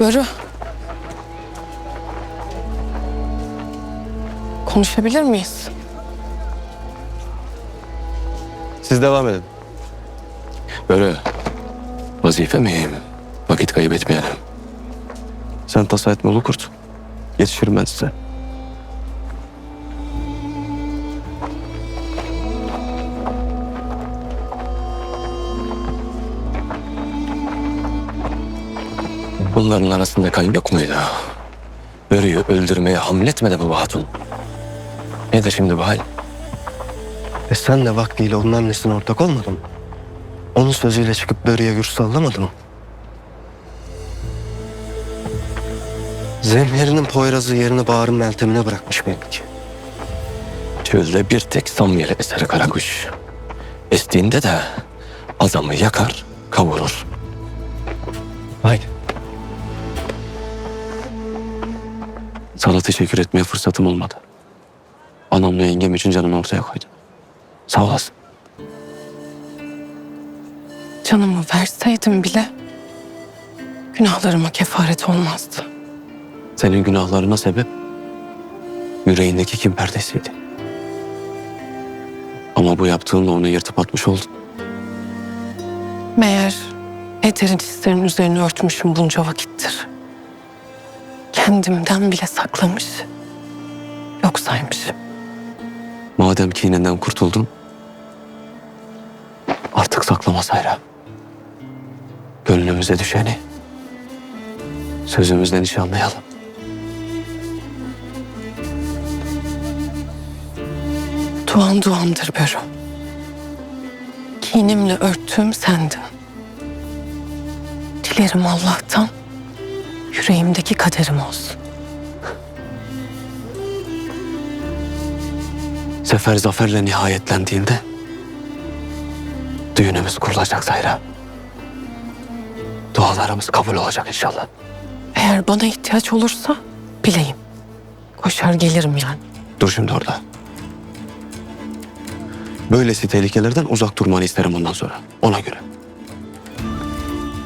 Börü. Konuşabilir miyiz? Siz devam edin. Böyle vazife miyim? Vakit kaybetmeyelim. Sen tasa etme ulu kurt. Yetişirim ben size. Bunların arasında kan yok muydu? Börü'yü öldürmeye hamletmedi bu hatun. Nedir şimdi bu hal? E sen de vaktiyle onun annesine ortak olmadın mı? Onun sözüyle çıkıp böreğe gür sallamadın mı? Zemherinin Poyraz'ı yerini bağrın meltemine bırakmış belki. Çölde bir tek samyeli eseri karakuş. Estiğinde de adamı yakar, kavurur. Sana teşekkür etmeye fırsatım olmadı. Anamla yengem için canımı ortaya koydum. Sağ olasın. Canımı verseydim bile günahlarıma kefaret olmazdı. Senin günahlarına sebep yüreğindeki kim perdesiydi. Ama bu yaptığınla onu yırtıp atmış oldun. Meğer Eder'in hislerinin üzerini örtmüşüm bunca vakittir. Kendimden bile saklamış. Yok saymışım. Madem kinenden kurtuldun, artık saklama Sayra. Gönlümüze düşeni sözümüzle nişanlayalım. Duan duamdır Börü. Kinimle örttüğüm sendin. Dilerim Allah'tan yüreğimdeki kaderim olsun. Sefer zaferle nihayetlendiğinde düğünümüz kurulacak Sayra. Dualarımız kabul olacak inşallah. Eğer bana ihtiyaç olursa bileyim. Koşar gelirim yani. Dur şimdi orada. Böylesi tehlikelerden uzak durmanı isterim bundan sonra. Ona göre.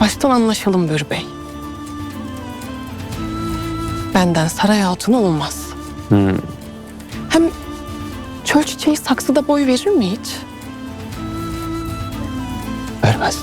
Baştan anlaşalım Börü Bey. Benden saray hatunu olmaz. Hmm. Hem çöl çiçeği saksıda boy verir mi hiç? Vermez.